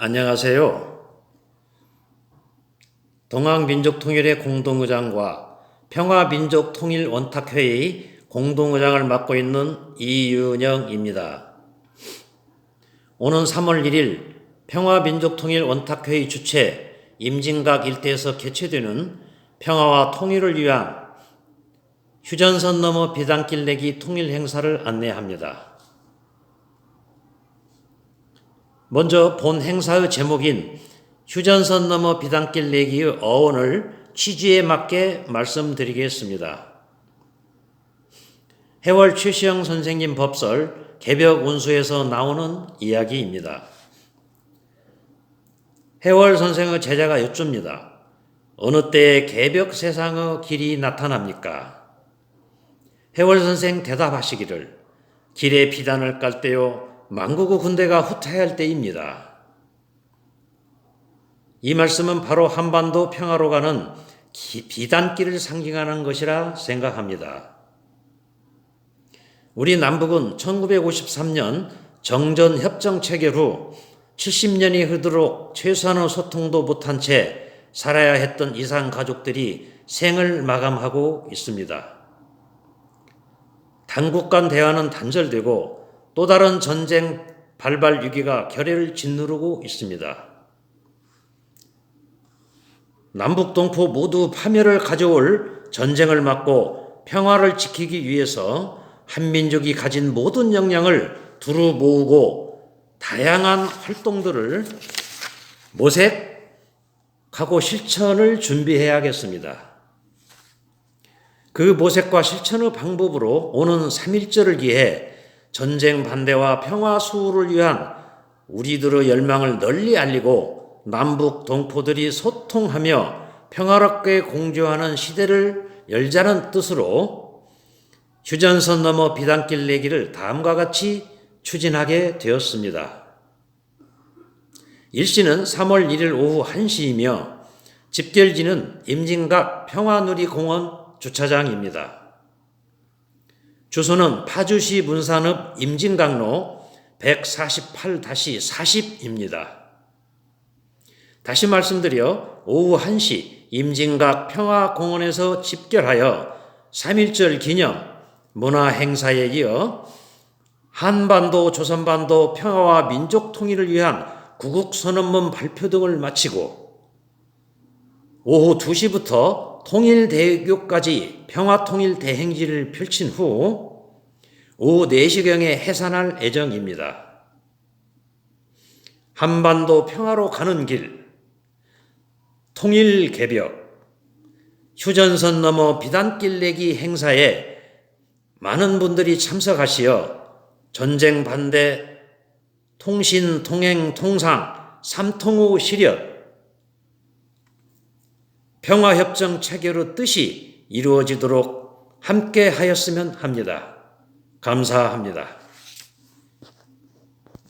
안녕하세요. 동학민족통일의 공동의장과 평화민족통일원탁회의 공동의장을 맡고 있는 이윤영입니다. 오는 3월 1일 평화민족통일원탁회의 주최 임진각 일대에서 개최되는 평화와 통일을 위한 휴전선 넘어 비단길 내기 통일 행사를 안내합니다. 먼저 본 행사의 제목인 휴전선 넘어 비단길 내기의 어원을 취지에 맞게 말씀드리겠습니다. 해월 최시영 선생님 법설 개벽 운수에서 나오는 이야기입니다. 해월 선생의 제자가 여쭙니다. 어느 때에 개벽 세상의 길이 나타납니까? 해월 선생 대답하시기를 길에 비단을 깔 때요 망국의 군대가 후퇴할 때입니다. 이 말씀은 바로 한반도 평화로 가는 비단길을 상징하는 것이라 생각합니다. 우리 남북은 1953년 정전 협정 체결 후 70년이 흐르도록 최소한의 소통도 못한 채 살아야 했던 이상 가족들이 생을 마감하고 있습니다. 당국 간 대화는 단절되고 또 다른 전쟁 발발 위기가 결의를 짓누르고 있습니다. 남북 동포 모두 파멸을 가져올 전쟁을 막고 평화를 지키기 위해서 한민족이 가진 모든 역량을 두루 모으고 다양한 활동들을 모색하고 실천을 준비해야겠습니다. 그 모색과 실천의 방법으로 오는 3.1절을 기해 전쟁 반대와 평화 수호를 위한 우리들의 열망을 널리 알리고 남북 동포들이 소통하며 평화롭게 공조하는 시대를 열자는 뜻으로 휴전선 넘어 비단길 내기를 다음과 같이 추진하게 되었습니다. 일시는 3월 1일 오후 1시이며 집결지는 임진각 평화누리공원 주차장입니다. 주소는 파주시 문산읍 임진강로 148-40입니다. 다시 말씀드려 오후 1시 임진각 평화공원에서 집결하여 3.1절 기념 문화행사에 이어 한반도 조선반도 평화와 민족 통일을 위한 구국선언문 발표 등을 마치고 오후 2시부터 통일대교까지 평화통일 대행지를 펼친 후 오후 4시경에 해산할 예정입니다. 한반도 평화로 가는 길, 통일 개벽, 휴전선 넘어 비단길 내기 행사에 많은 분들이 참석하시어 전쟁 반대, 통신, 통행, 통상, 삼통우 실현, 평화협정 체결의 뜻이 이루어지도록 함께 하였으면 합니다. 감사합니다.